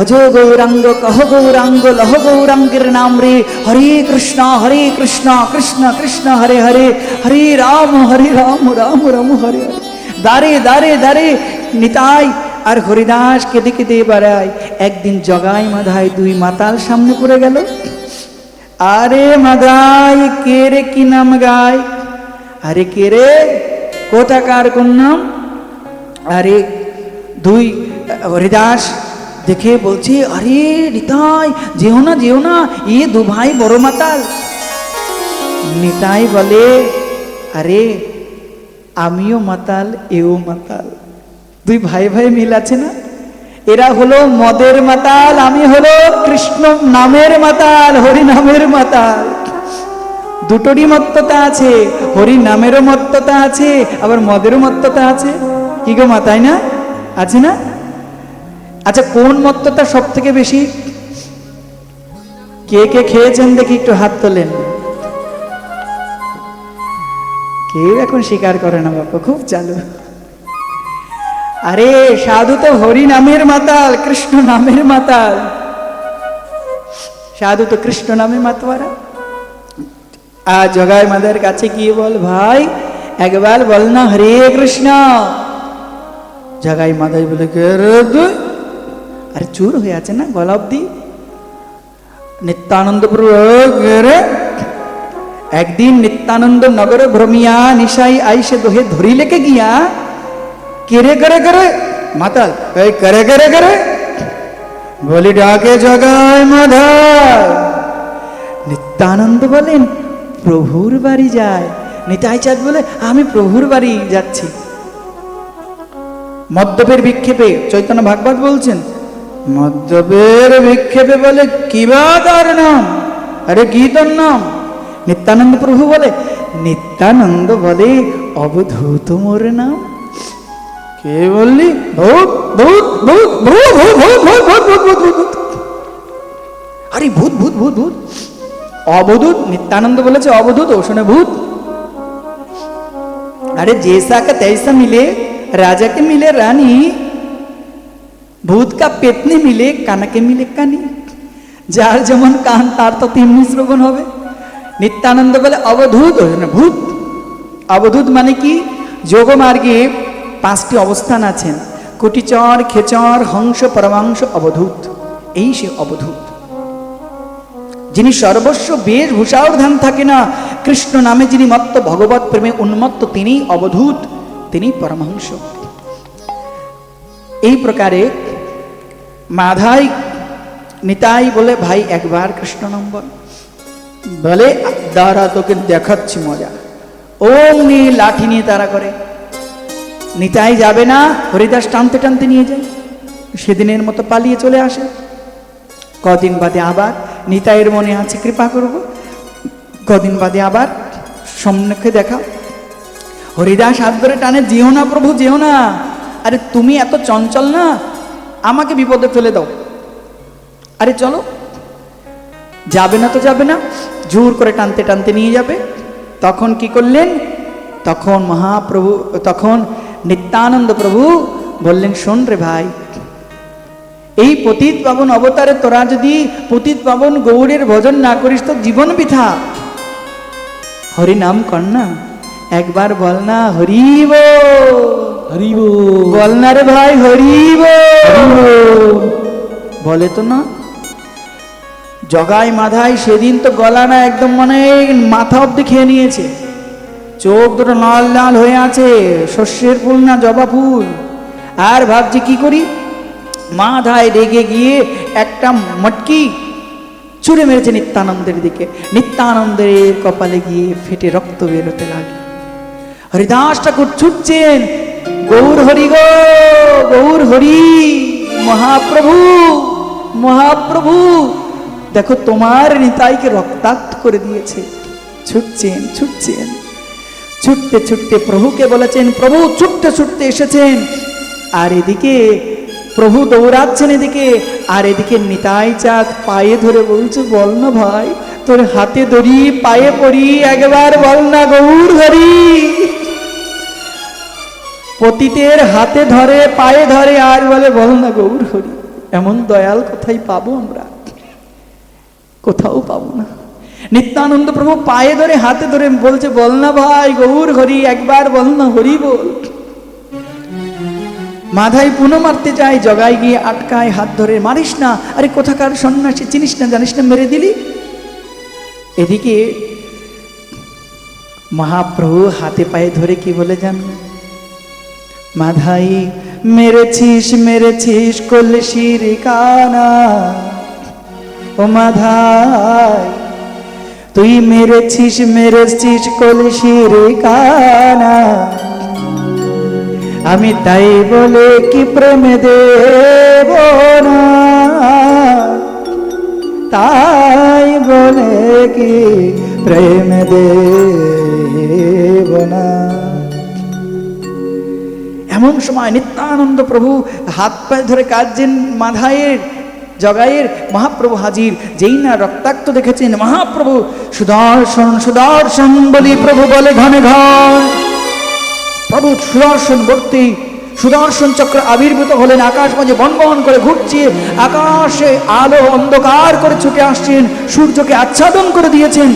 ভজ গৌরাঙ্গ, কহ গৌরাঙ্গ, লহ গৌরাঙ্গের নাম রে। হরে কৃষ্ণ হরে কৃষ্ণ কৃষ্ণ কৃষ্ণ, হরে হরে। হরে রাম হরে রাম রাম রাম, হরে হরে। দাঁড়ে দাঁড়ে দাঁড়ে নিতাই আর হরিদাস কেঁদে কেঁদে বেড়ায় একদিন জগাই মাধায় দুই মাতাল সামনে পড়ে গেল। আরে মাদাই কে রে কি নাম গায়? আরে কে রে? কোথাকার কোন নাম? আরে দুই, হরিদাস দেখে বলছে, আরে নিতাই, যেও না যেও না, এ দু ভাই বড় মাতাল। নিতাই বলে, আরে, আমিও মাতাল, এও মাতাল। দুই ভাই ভাই মিল আছে না? এরা হলো মদের মাতাল, আমি হলো কৃষ্ণ নামের মাতাল হরি নামের মাতাল। দুটোরই মত্ততা আছে হরি নামেরও মত্ততা আছে, আবার মদেরও মত্ততা আছে। কি গো মাতাই না? আছে না? আচ্ছা কোন মত্ততা সব থেকে বেশি? কে কে খেয়েছেন দেখি একটু হাত তোলেন। কেউ এখন স্বীকার করে না বাবা খুব চালু। আরে, সাধু তো হরি নামের মাতাল, কৃষ্ণ নামের মাতাল। সাধু তো কৃষ্ণ নামে মাতোয়ারা। আর জগায় মাদের কাছে গিয়ে বল, ভাই, একবার বল না, হরে কৃষ্ণ। জগাই মাদাই বলে, "কে রে তুই?" আরে চুর হয়ে আছে না গলা অব্দি নিত্যানন্দ প্রভু "কে রে একদিন নিত্যানন্দ নগরে ভ্রমিয়া নিশাই আইসে দোহে ধরি লেকে গিয়া কেরে করে করে মাতাল এই করে করে করে বলি ডাকে জগায় মাধায় নিত্যানন্দ বলেন প্রভুর বাড়ি যায় নিতাই চাঁদ বলে আমি প্রভুর বাড়ি যাচ্ছি মদ্যপের বিক্ষেপে চৈতন্য ভাগবত বলছেন মদ্যপের বিক্ষেপে বলে কিবা তার নাম আরে কি তোর নাম নিত্যানন্দ প্রভু বলে নিত্যানন্দ বলে অবধূত মোর নাম কে বললি ভূত ভূত ভূত ভূত ভূত ভূত ভূত ভূত ভূত ভূত ভূত ভূত আরে ভূত ভূত ভূত ভূত অবধূত নিত্যানন্দ বলেছে অবধূত ও শুনে ভূত अरे जैसा का तैसा मिले राजा के मिले रानी ভূত কা পেতনি মিলে, কানাকে মিলে কানি। যার যেমন কান, তার তো তেমনি শ্রবণ হবে। নিত্যানন্দ বলে অবধূত ভূত। অবধূত মানে কি? যোগমার্গে পাঁচটি অবস্থান আছেন। কুটিচর, খেচর, হংস পরমাংশ অবধূত। এই সে অবধূত। যিনি সর্বস্ব বেশভূষার ধ্যান থাকে না, কৃষ্ণ নামে যিনি মত্ত ভগবত প্রেমে উন্মত্ত তিনি অবধূত তিনি পরমহংস। এই প্রকারে মাধাই, নিতাই বলে, ভাই, একবার কৃষ্ণ নম্বর। বলে, দাঁড়া, তোকে দেখাচ্ছি মজা। ওম নিয়ে লাঠি নিয়ে তারা করে। নিতাই যাবে না, হরিদাস টানতে টানতে নিয়ে যায়। সেদিনের মতো পালিয়ে চলে আসে। কদিন বাদে আবার নিতাইয়ের মনে আছে, কৃপা করব। কদিন বাদে আবার সম্মুখে দেখা। হরিদাস হাত ধরে টানে, যেও না প্রভু, যেও না। আরে, তুমি এত চঞ্চল না। আমাকে বিপদে ফেলে দাও। আরে চলো। যাবে না তো যাবে না। জোর করে টানতে টানতে নিয়ে যাবে। তখন কি করলেন? তখন মহাপ্রভু, তখন নিত্যানন্দ প্রভু বললেন, শোন রে ভাই, এই পতিত পাবন অবতারে তোরা যদি পতিত পাবন গৌরের ভজন না করিস তো জীবন বৃথা। হরি নাম কর না, একবার বল না হরিব হরিব। বল না রে ভাই হরিব। বলে তো না। জগাই মাথায় সেদিন তো গলা না একদম মানে মাথা অব্দি খেয়ে নিয়েছে। চোখ দুটো লাল লাল হয়ে আছে শস্যের ফুল না জবা ফুল। আর ভাবছি কি করি? মাথায় রেগে গিয়ে একটা মটকি ছুঁড়ে মেরেছে নিত্যানন্দের দিকে। নিত্যানন্দের কপালে গিয়ে ফেটে রক্ত বেরোতে লাগে হরিদাস ঠাকুর ছুটছেন গৌর হরি গো, গৌর হরি, মহাপ্রভু মহাপ্রভু। দেখো, তোমার নিতাইকে রক্তাক্ত করে দিয়েছে। ছুটছেন ছুটছেন। ছুটতে ছুটতে প্রভুকে বলেছেন, প্রভু, ছুটতে ছুটতে এসেছেন। আর এদিকে প্রভু দৌড়াচ্ছেন এদিকে, আর এদিকে নিতাই চাঁদ পায়ে ধরে বলছে, বল না ভাই, তোর হাতে ধরি পায়ে পড়ি, একবার বল না গৌর হরি। পতিতের হাতে ধরে, পায়ে ধরে, আর বলে, বল না গৌর হরি, এমন দয়াল কোথায় পাবো আমরা? কোথাও পাবো না। নিত্যানন্দ প্রভু পায়ে ধরে, হাতে ধরে বলছে, বল না ভাই গৌর হরি, একবার বল না হরি বল। মাথায় পুনো মারতে যায়, জগায় গিয়ে আটকায়, হাত ধরে, মারিস না, আরে কোথাকার সন্ন্যাসী, চিনিস না, জানিস না, মেরে দিলি? এদিকে মহাপ্রভু হাতে পায়ে ধরে কি বলে যান মাধাই, মেরেছিস মেরেছিস কলসির কানা। ও মাধাই, তুই মেরেছিস মেরেছিস কলসির কানা। আমি তাই বলে কি প্রেম দেব না? তাই বলে কি প্রেম দেব না? এমন সময় নিত্যানন্দ প্রভু হাত পায়ে ধরে কাঁদছেন মাধায়ের জগাইয়ের মহাপ্রভু হাজির, যেই না রক্তাক্ত দেখেছেন মহাপ্রভু, সুদর্শন সুদর্শন বলি প্রভু বলে ঘনে ঘন প্রভু সুদর্শন ভর্তি সুদর্শন চক্র আবির্ভূত হলেন আকাশ মাঝে বনবন করে ঘুরছে, আকাশে আলো অন্ধকার করে ছুটে আসছেন, সূর্যকে আচ্ছাদন করে দিয়েছেন।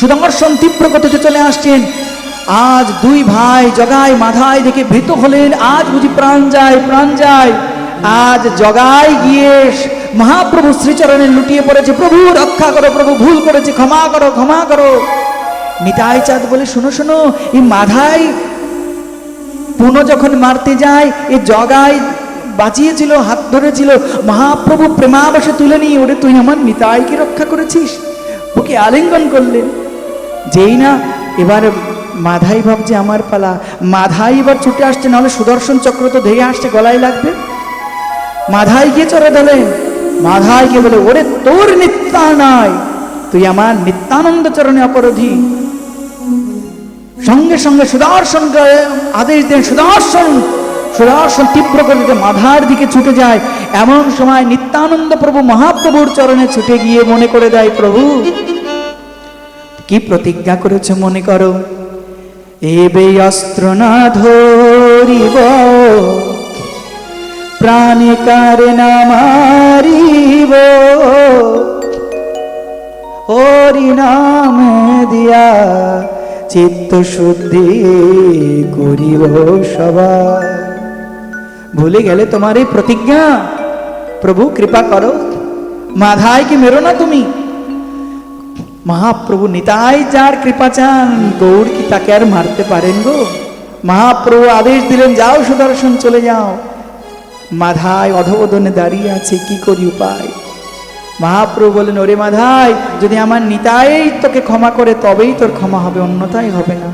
সুদর্শন তীব্র গতিতে চলে আসছেন আজ দুই ভাই জগায় মাথায় দেখে ভীত হলেন। আজ বুঝি প্রাণ যায় প্রাণ যায়। আজ জগায় গিয়ে মহাপ্রভু শ্রীচরণে লুটিয়ে পড়েছে। প্রভু রক্ষা করো, প্রভু ভুল করেছে, ক্ষমা করো ক্ষমা করো। নিতাই চাঁদ বলে, শোনো শোনো, এই মাধাই পুনঃ যখন মারতে যায়, এ জগায় বাঁচিয়েছিল, হাত ধরেছিল। মহাপ্রভু প্রেমাবশে তুলে নিয়ে ওরে, তুই আমার নিতাইকে রক্ষা করেছিস? ওকে আলিঙ্গন করলেন যেই না, এবার মাধাই ভাবছে আমার পালা। মাধাই এবার ছুটে আসছে, নাহলে সুদর্শন চক্র তো ধেয়ে আসছে, গলায় লাগবে। মাধাই গিয়ে চড়ে দিলেন মাধাইকে বলে, ওরে, তোর নিত্যা নাই। তুই আমার নিত্যানন্দ চরণে অপরাধী। সঙ্গে সঙ্গে সুদর্শন আদেশ দেন, সুদর্শন সুদর্শন তীব্র গতিতে মাধার দিকে ছুটে যায়। এমন সময় নিত্যানন্দ প্রভু মহাপ্রভুর চরণে ছুটে গিয়ে মনে করে দেয়, প্রভু, কি প্রতিজ্ঞা করেছে মনে করো? এবে অস্ত্র না ধরিব। প্রাণে কারে না মারিব। হরি নাম দিয়া চিত্ত শুদ্ধি করিব সবাই ভুলে গেলে তোমার এই প্রতিজ্ঞা। প্রভু, কৃপা করো। মাধায় কি মেরো না তুমি? মহাপ্রভু নিতাই যার কৃপা চান, গৌর কি তাকে আর মারতে পারেন গো? মহাপ্রভু আদেশ দিলেন, যাও সুদর্শন, চলে যাও। মাধায় অধবদনে দাঁড়িয়ে আছে, কি করি উপায়? মহাপ্রভু বলেন, ওরে মাধাই, যদি আমার নিতাই তোকে ক্ষমা করে, তবেই তোর ক্ষমা হবে, অন্যথায় হবে না।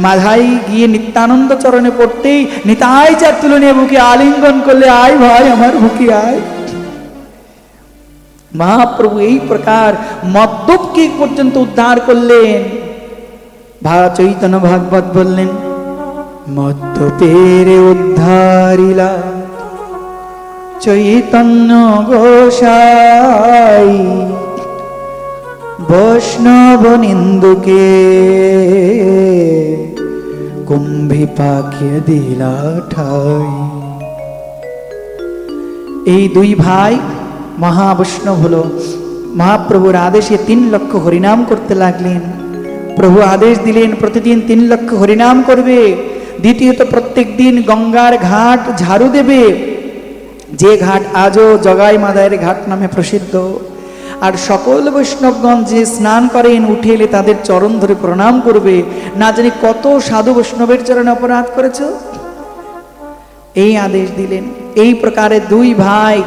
মাধাই গিয়ে নিত্যানন্দ চরণে পড়তেই নিতাই চার তুলে নিয়ে বুকে আলিঙ্গন করলে, আয় ভাই, আমার বুকে আয়। মহাপ্রভু এই প্রকার মদ্যপকে পর্যন্ত উদ্ধার করলেন। ভা চৈতন্য ভাগবত বললেন মদ্যপেরে উদ্ধারিলা। চৈতন্য গোসাই, বৈষ্ণব নিন্দুকে কুম্ভি পাখিয়ে দিলা ঠাই। এই দুই ভাই মহাবৈষ্ণব হলো। মহাপ্রভুর আদেশে তিন লক্ষ হরিনাম করতে লাগলেন। প্রভু আদেশ দিলেন, প্রতিদিন তিন লক্ষ হরিনাম করবে। দ্বিতীয়ত প্রত্যেক দিন গঙ্গার ঘাট ঝাড়ু দেবে। যে ঘাট আজও জগাই মাদায়ের ঘাট নামে প্রসিদ্ধ। আর সকল বৈষ্ণবগণ যে স্নান করেন, উঠে এলে তাদের চরণ ধরে প্রণাম করবে। না জানি কত সাধু বৈষ্ণবের চরণে অপরাধ করেছ? এই আদেশ দিলেন। এই প্রকারে দুই ভাই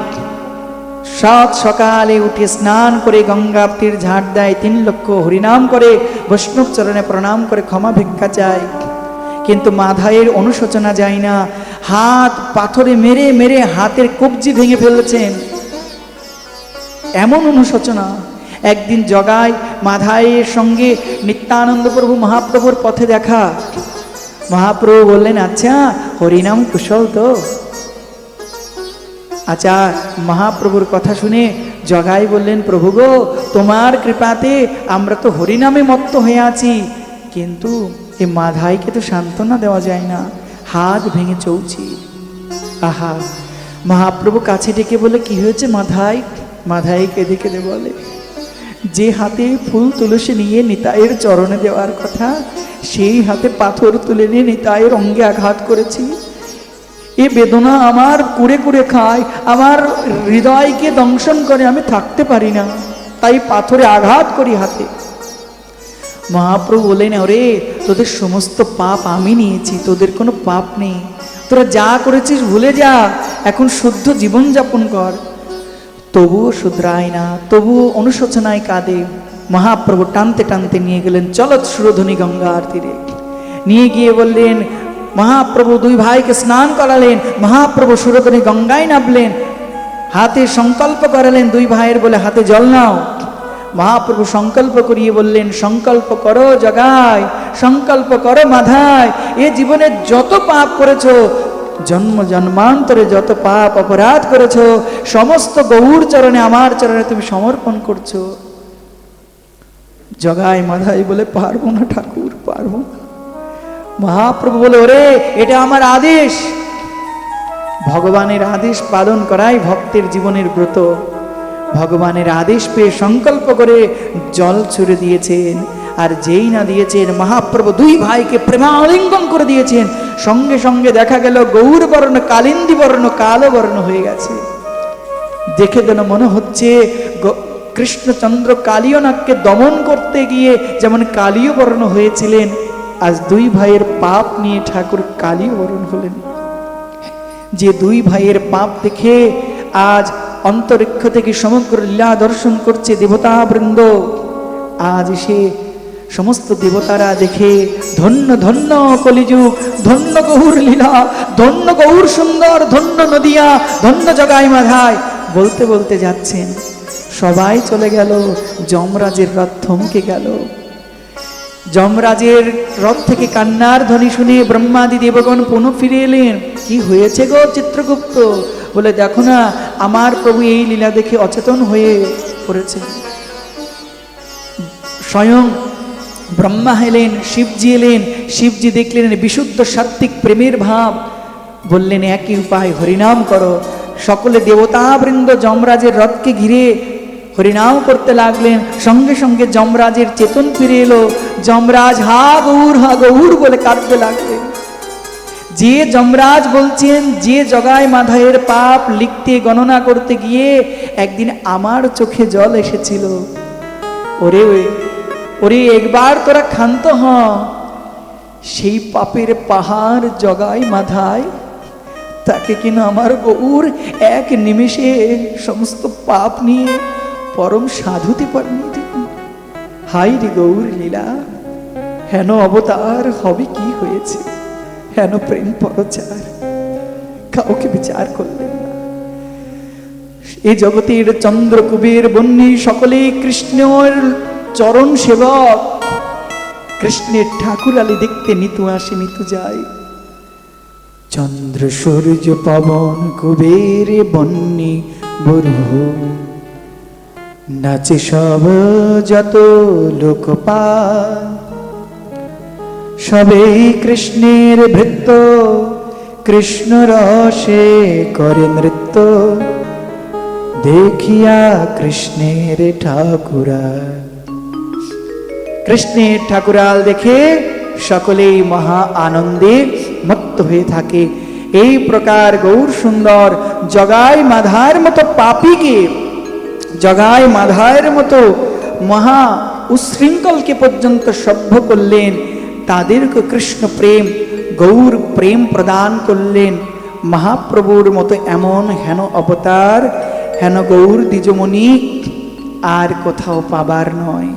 সাত সকালে উঠে স্নান করে গঙ্গাপ্তির ঝাঁট দেয় তিন লক্ষ হরিনাম করে, বৈষ্ণব চরণে প্রণাম করে, ক্ষমা ভিক্ষা চায়। কিন্তু মাধায়ের অনুশোচনা যায় না। হাত পাথরে মেরে মেরে হাতের কবজি ভেঙে ফেলেছেন। এমন অনুশোচনা একদিন জগায় মাধায়ের সঙ্গে নিত্যানন্দ প্রভু মহাপ্রভুর পথে দেখা। মহাপ্রভু বললেন আচ্ছা হরিনাম কুশল তো। আচ্ছা মহাপ্রভুর কথা শুনে জগাই বললেন, প্রভু গো, তোমার কৃপাতে আমরা তো হরিনামে মত্ত হয়ে আছি। কিন্তু এ মাধাইকে তো সান্ত্বনা দেওয়া যায় না, হাত ভেঙে চৌছি আহা, মহাপ্রভু কাছে ডেকে বলে, কি হয়েছে মাধাই? মাথায় কেঁদে কেঁদে বলে, যে হাতে ফুল তুলসী নিয়ে নিতাইয়ের চরণে দেওয়ার কথা, সেই হাতে পাথর তুলে নিয়ে নিতাইয়ের অঙ্গে আঘাত করেছি। এ বেদনা আমার কুড়ে কুড়ে খায়, আমার হৃদয়কে দংশন করে আমি থাকতে পারি না। তাই পাথরে আঘাত করি হাতে। মহাপ্রভু বলেন ওরে, তোদের সমস্ত পাপ আমি নিয়েছি, তোদের কোনো পাপ নেই। তোরা যা করেছিস ভুলে যা, এখন শুদ্ধ জীবন যাপন কর। তবুও শুধরায় না, তবুও অনুশোচনায় কাঁদে। মহাপ্রভু টানতে টানতে নিয়ে গেলেন চলত সুরধনী গঙ্গার তীরে। নিয়ে গিয়ে বললেন মহাপ্রভু দুই ভাইকে স্নান করালেন, মহাপ্রভু সুরধনী গঙ্গায় নামলেন, হাতে সংকল্প করালেন দুই ভাইয়ের বলে, হাতে জল নাও। মহাপ্রভু সংকল্প করিয়ে বললেন, সংকল্প করো জগায় সংকল্প করো মাধায় এ জীবনে যত পাপ করেছ, জন্ম জন্মান্তরে যত পাপ অপরাধ করেছ, সমস্ত গৌর চরণে, আমার চরণে তুমি সমর্পণ করছ। জগায় মাধাই বলে, পারব না ঠাকুর, পারব না। মহাপ্রভু বলে, ওরে, এটা আমার আদেশ। ভগবানের আদেশ পালন করাই ভক্তের জীবনের ব্রত। ভগবানের আদেশ পেয়ে সংকল্প করে জল ছুড়ে দিয়েছেন, আর যেই না দিয়েছেন, মহাপ্রভু দুই ভাইকে প্রেমালিঙ্গন করে দিয়েছেন। সঙ্গে সঙ্গে দেখা গেল, গৌর বর্ণ, কালিন্দী বর্ণ, কালো বর্ণ হয়ে গেছে। দেখে যেন মনে হচ্ছে কৃষ্ণচন্দ্র কালীয়নাথকে দমন করতে গিয়ে যেমন কালীয় বর্ণ হয়েছিলেন আজ দুই ভাইয়ের পাপ নিয়ে ঠাকুর কালী বরণ হলেন। যে দুই ভাইয়ের পাপ দেখে আজ অন্তরিক্ষ থেকে সমগ্র লীলা দর্শন করছে দেবতা বৃন্দ আজ সে সমস্ত দেবতারা দেখে ধন্য ধন্য কলিযুগ, ধন্য গৌর লীলা, ধন্য গৌর সুন্দর, ধন্য নদিয়া, ধন্য জগাই মাধায় বলতে বলতে যাচ্ছেন। সবাই চলে গেল, যমরাজের রথ থমকে গেল। যমরাজের রথ থেকে কান্নার ধ্বনি শুনে ব্রহ্মাদি দেবগণ পুনঃ ফিরে এলেন। কি হয়েছে গো চিত্রগুপ্ত? বলে, দেখো না, আমার প্রভু এই লীলা দেখে অচেতন হয়ে পড়েছে। স্বয়ং ব্রহ্মা এলেন, শিবজি এলেন, শিবজি দেখলেন বিশুদ্ধ সাত্বিক প্রেমের ভাব। বললেন, একই উপায়, হরিনাম করো। সকলে দেবতাবৃন্দ যমরাজের রথকে ঘিরে হরিনাম করতে লাগলেন। সঙ্গে সঙ্গে যমরাজের চেতন ফিরে এলো। যমরাজ হা গৌর হা গৌর বলে কাঁদতে লাগলেন। যে যমরাজ বলছেন, যে জগায় মাধায়ের পাপ লিখতে গণনা করতে গিয়ে একদিন আমার চোখে জল এসেছিল। ওরে ওরে, একবার তোরা ক্ষান্ত হ। সেই পাপের পাহাড় জগায় মাধায় তাকে কিনা আমার গৌর এক নিমেষে সমস্ত পাপ নিয়ে পরম সাধুতে পরিণত। হাই রে গৌর লীলা, হেন অবতার হবে কি হয়েছে? হেন প্রেম পরচার, কাউকে বিচার করলেন এই জগতের চন্দ্রকুবের বন্যী সকলেই কৃষ্ণের চরণ সেবক কৃষ্ণের ঠাকুর আলী দেখতে নিতু আসে, নিতু যায়। চন্দ্র সূর্য পবন কুবের বন্যী বরুহ। নাচে সব যত লোকপাল সবেই কৃষ্ণের ভৃত্য, কৃষ্ণ রসে করে নৃত্য। দেখিয়া কৃষ্ণের ঠাকুরা কৃষ্ণের ঠাকুরাল দেখে সকলেই মহা আনন্দে মত্ত হয়ে থাকে। এই প্রকার গৌর সুন্দর জগায় মাধার মতো পাপীকে জগায় মাধায়ের মতো মহা উশৃঙ্খলকে পর্যন্ত সভ্য করলেন, তাদেরকে কৃষ্ণ প্রেম, গৌর প্রেম প্রদান করলেন। মহাপ্রভুর মতো এমন হেন অবতার, হেন গৌর দ্বিজমণি আর কোথাও পাবার নয়।